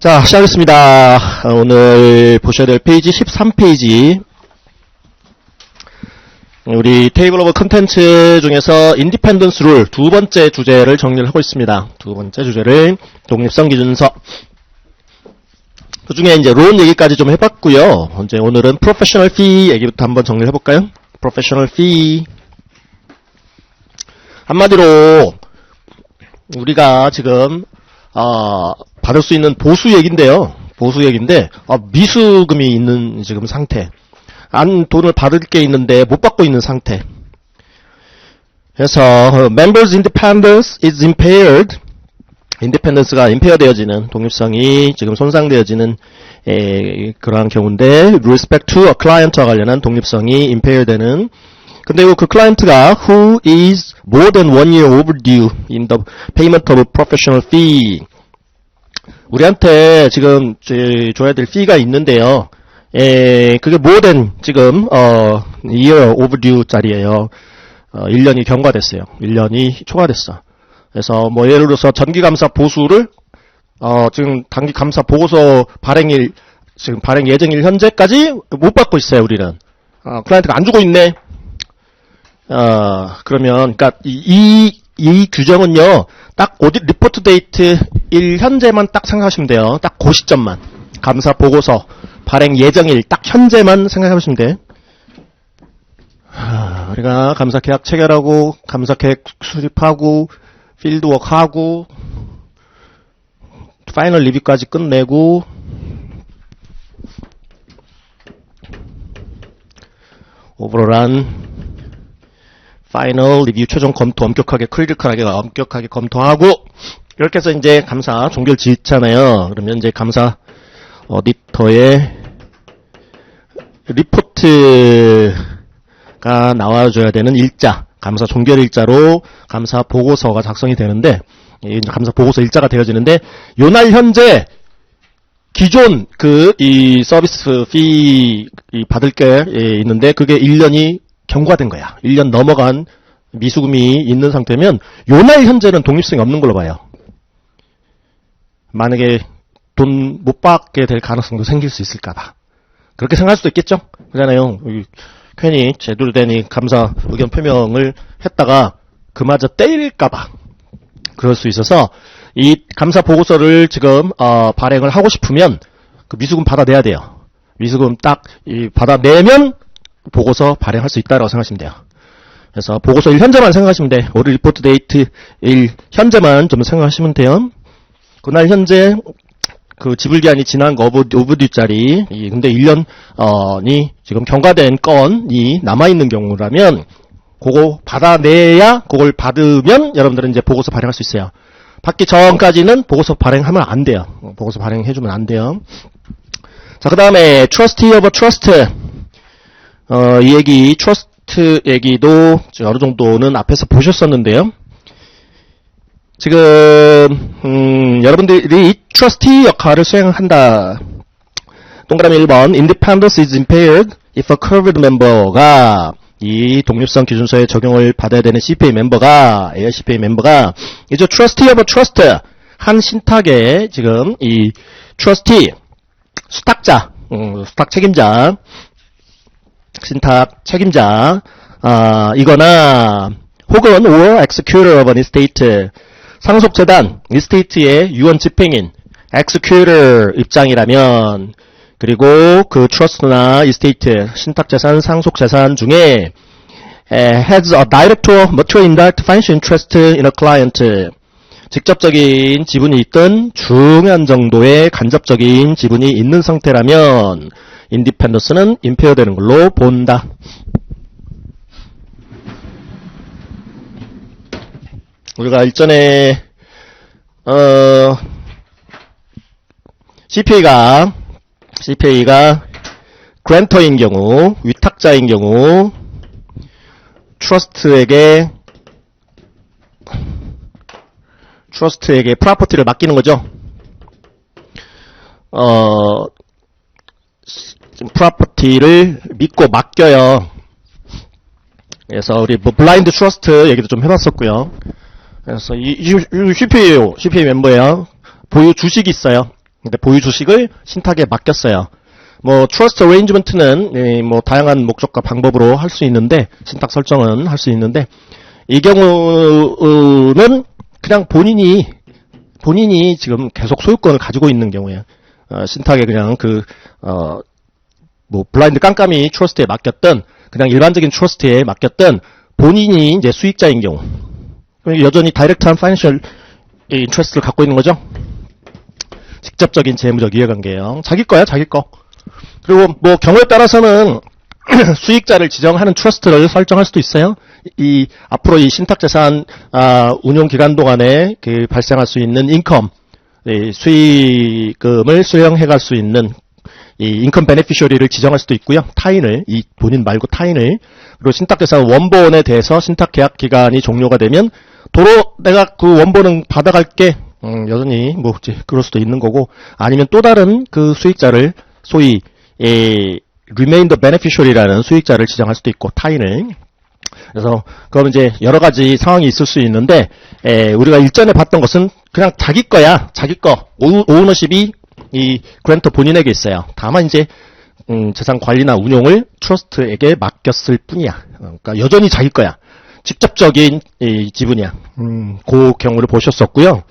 자, 시작하겠습니다. 어, 오늘 보셔야 될 페이지 13페이지. 우리 테이블 오브 컨텐츠 중에서 인디펜던스 룰 두 번째 주제를 정리를 하고 있습니다. 두 번째 주제를 독립성 기준서. 그 중에 이제 론 얘기까지 좀 해봤고요. 이제 오늘은 프로페셔널 피 얘기부터 한번 정리를 해볼까요? 프로페셔널 피. 한마디로 우리가 지금 어, 받을 수 있는 보수 얘기인데요. 보수 얘기인데 어, 미수금이 있는 지금 상태. 안 돈을 받을 게 있는데 못 받고 있는 상태. 그래서 어, members independence is impaired. 인디펜던스가 임페어 되어지는 독립성이 지금 손상되어지는 에, 그러한 경우인데 respect to a client와 관련한 독립성이 impaired 되는 근데 그 클라이언트가 who is more than one year overdue in the payment of professional fee 우리한테 지금 저- 줘야 될 fee가 있는데요. 에, 그게 than 지금 어 year overdue 짜리예요. 어, 1년이 경과됐어요. 1년이 초과됐어. 그래서 뭐 예를 들어서 전기감사 보수를 어 지금 단기 감사 보고서 발행일 지금 발행 예정일 현재까지 못 받고 있어요. 우리는 어, 클라이언트가 안 주고 있네. 어, 그러면, 그니까, 이, 이, 이 규정은요, 딱 오디, 리포트 데이트 일 현재만 딱 생각하시면 돼요. 딱 그 시점만. 감사 보고서, 발행 예정일, 딱 현재만 생각하시면 돼. 하, 우리가 감사 계약 체결하고, 감사 계획 수립하고, 필드워크 하고, 파이널 리뷰까지 끝내고, 오버롤한 파이널 리뷰 최종 검토 엄격하게 크리티컬하게 엄격하게 검토하고 이렇게 해서 이제 감사 종결 짓잖아요. 그러면 이제 감사 어디터의 리포트가 나와줘야 되는 일자 감사 종결 일자로 감사 보고서가 작성이 되는데 감사 보고서 일자가 되어지는데 요날 현재 기존 그 이 서비스 피 받을 게 예, 있는데 그게 1년이 경과된 거야. 1년 넘어간 미수금이 있는 상태면 요날 현재는 독립성이 없는 걸로 봐요. 만약에 돈 못 받게 될 가능성도 생길 수 있을까봐. 그렇게 생각할 수도 있겠죠? 그러잖아요. 이, 괜히 제대로 된이 감사 의견 표명을 했다가 그마저 때릴까봐. 그럴 수 있어서 이 감사 보고서를 지금 어, 발행을 하고 싶으면 그 미수금 받아내야 돼요. 미수금 딱이 받아내면 보고서 발행할 수 있다라고 생각하시면 돼요. 그래서 보고서 일 현재만 생각하시면 돼. 올해 리포트 데이트 일 현재만 좀 생각하시면 돼요. 그날 현재 그 지불 기한이 지난 거 오브, 오브듀짜리 이 근데 1년 어니 지금 경과된 건이 남아 있는 경우라면 그거 받아내야 그걸 받으면 여러분들은 이제 보고서 발행할 수 있어요. 받기 전까지는 보고서 발행하면 안 돼요. 어, 보고서 발행해주면 안 돼요. 자, 그 다음에 of a trust. 어, 이 얘기, 트러스트 얘기도 어느 정도는 앞에서 보셨었는데요. 지금, 음, 여러분들이 트러스티 역할을 수행한다. 동그라미 1번, independence is impaired if a curved member가 이 독립성 기준서에 적용을 받아야 되는 CPA 멤버가, ARCPA 멤버가, 이제 trustee of a trust, 한 신탁의 지금 이 trustee, 수탁자, 음, 수탁 책임자, 신탁 책임자, 아, 이거나, 혹은 or executor of an estate, 상속재단, 이스테이트의 유언 집행인, executor 입장이라면, 그리고 그 트러스트나 이스테이트, 신탁재산, 상속재산 중에 에, has a direct or mutual indirect financial interest in a client. 직접적인 지분이 있든 중요한 정도의 간접적인 지분이 있는 상태라면 인디펜던스는 임페어 되는 걸로 본다. 우리가 일전에 어 CPA가 CPA가 그랜터인 경우 위탁자인 경우 트러스트에게 트러스트에게 프로퍼티를 맡기는 거죠. 어 프로퍼티를 믿고 맡겨요. 그래서 우리 뭐 블라인드 트러스트 얘기도 좀 해봤었고요. 그래서 이, 이, 이 CPA요, CPA 멤버예요. 보유 주식이 있어요. 근데 보유 주식을 신탁에 맡겼어요. 뭐 트러스트 어레인지먼트는 예, 뭐 다양한 목적과 방법으로 할 수 있는데 신탁 설정은 할 수 있는데 이 경우는 그냥 본인이 본인이 지금 계속 소유권을 가지고 있는 경우에 어, 신탁에 그냥 그 어, 뭐 블라인드 깜깜이 트러스트에 맡겼던 그냥 일반적인 트러스트에 맡겼던 본인이 이제 수익자인 경우 여전히 다이렉트한 파이낸셜 인트레스트를 갖고 있는 거죠. 직접적인 재무적 이해관계예요. 자기 거야, 자기 거. 그리고 뭐 경우에 따라서는 수익자를 지정하는 트러스트를 설정할 수도 있어요. 이 앞으로 이 신탁자산 아, 운용 기간 동안에 그 발생할 수 있는 인컴 이 수익금을 수령해 갈 수 있는 이 인컴 베네피셔리를 지정할 수도 있고요. 타인을 이 본인 말고 타인을 그리고 신탁자산 원본에 대해서 신탁 계약 기간이 종료가 되면 도로 내가 그 원본은 받아갈게. 음, 여전히 뭐 그럴 수도 있는 거고 아니면 또 다른 그 수익자를 소위 이 the beneficiary라는 수익자를 지정할 수도 있고 타인을 그래서 그럼 이제 여러 가지 상황이 있을 수 있는데 에, 우리가 일전에 봤던 것은 그냥 자기 거야 자기 거 오- 오너십이 이 그랜터 본인에게 있어요. 다만 이제 음, 재산 관리나 운용을 트러스트에게 맡겼을 뿐이야. 어, 그러니까 여전히 자기 거야. 직접적인 이 지분이야. 음, 그 경우를 보셨었고요.